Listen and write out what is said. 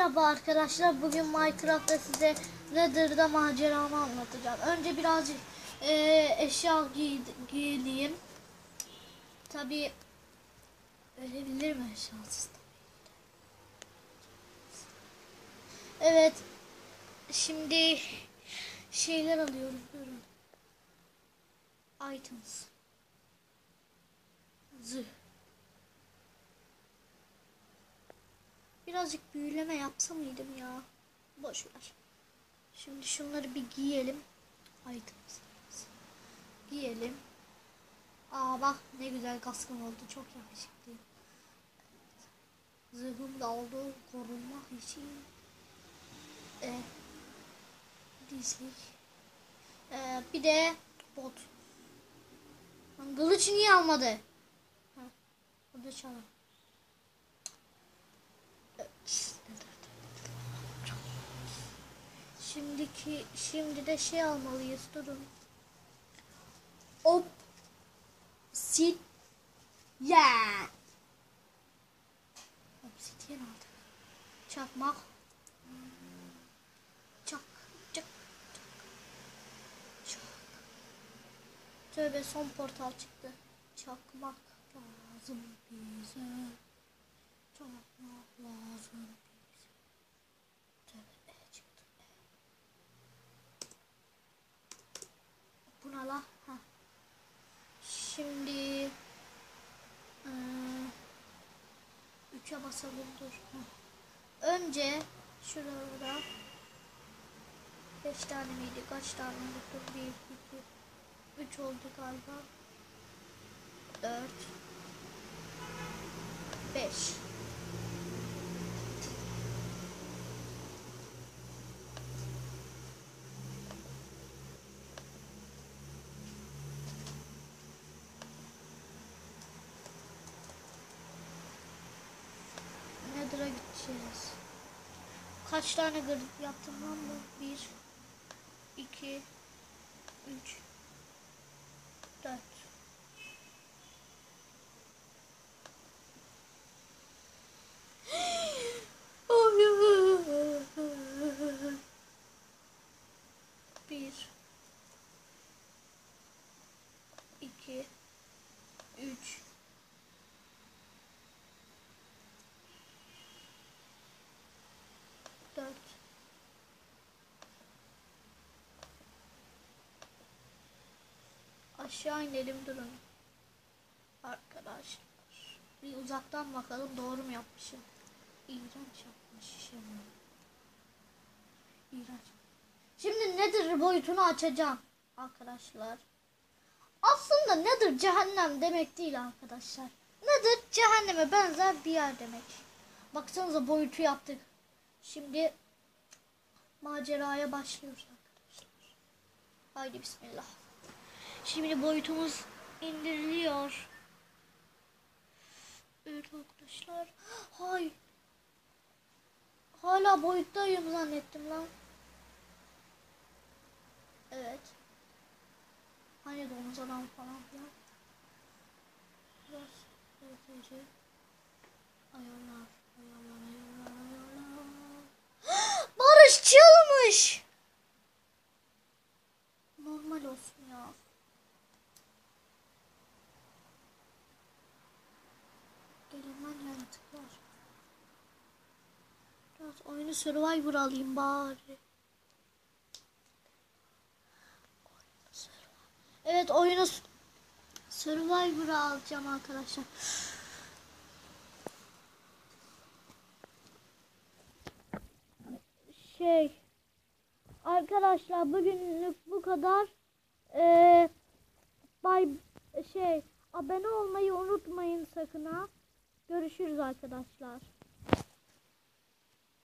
Merhaba arkadaşlar. Bugün Minecraft'ta size Nether'da maceramı anlatacağım. Önce birazcık eee, eşya giy giyineyim. Tabi ölebilir mi eşyasız? Evet. Şimdi şeyler alıyorum. Durun. Items. Zırh. Birazcık büyüleme yapsa mıydım ya? Boş ver. Şimdi şunları bir giyelim. Items. Giyelim. Aa bak ne güzel kaskım oldu. Çok yakışıklı. Zırhım da oldu. Korunmak için. E, dizlik. E, bir de bot. Lan Kılıç niye almadı? Ha, çalalım. Şimdiki şimdi de şey almalıyız durun. Op sit ya. Obsidian aldık. Çakmak. Çak çak çak. Çak. Tövbe son portal çıktı. Çakmak lazım bize. Çakmak lazım tuşa basalım dur. Önce şurada 5 tane miydi? Kaç tane oldu? 1, 2, 3 oldu galiba. 4 5 Açacağız. Kaç tane grip yaptım lan bu? Bir, iki, üç, dört. Aşağı inelim durun. Arkadaşlar. Bir uzaktan bakalım doğru mu yapmışım. İğrenç yapmışım. İğrenç. Şimdi nedir boyutunu açacağım arkadaşlar. Aslında nedir cehennem demek değil arkadaşlar. Nedir cehenneme benzer bir yer demek. Baksanıza boyutu yaptık. Şimdi maceraya başlıyoruz arkadaşlar. Haydi bismillah. Şimdi boyutumuz indiriliyor. Evet arkadaşlar. Hay. Hala boyuttayım zannettim lan. Evet. Hani domuz adam falan filan. Biraz öteci. Ayarlar, ayarlar, ayarlar, ayarlar. Barış çılmış. Normal olsun ya. Oyunu Survivor alayım bari. Evet oyunu s- Survivor'ı alacağım arkadaşlar. Şey arkadaşlar bugünlük bu kadar. Ee, bay şey abone olmayı unutmayın sakın ha. Görüşürüz arkadaşlar.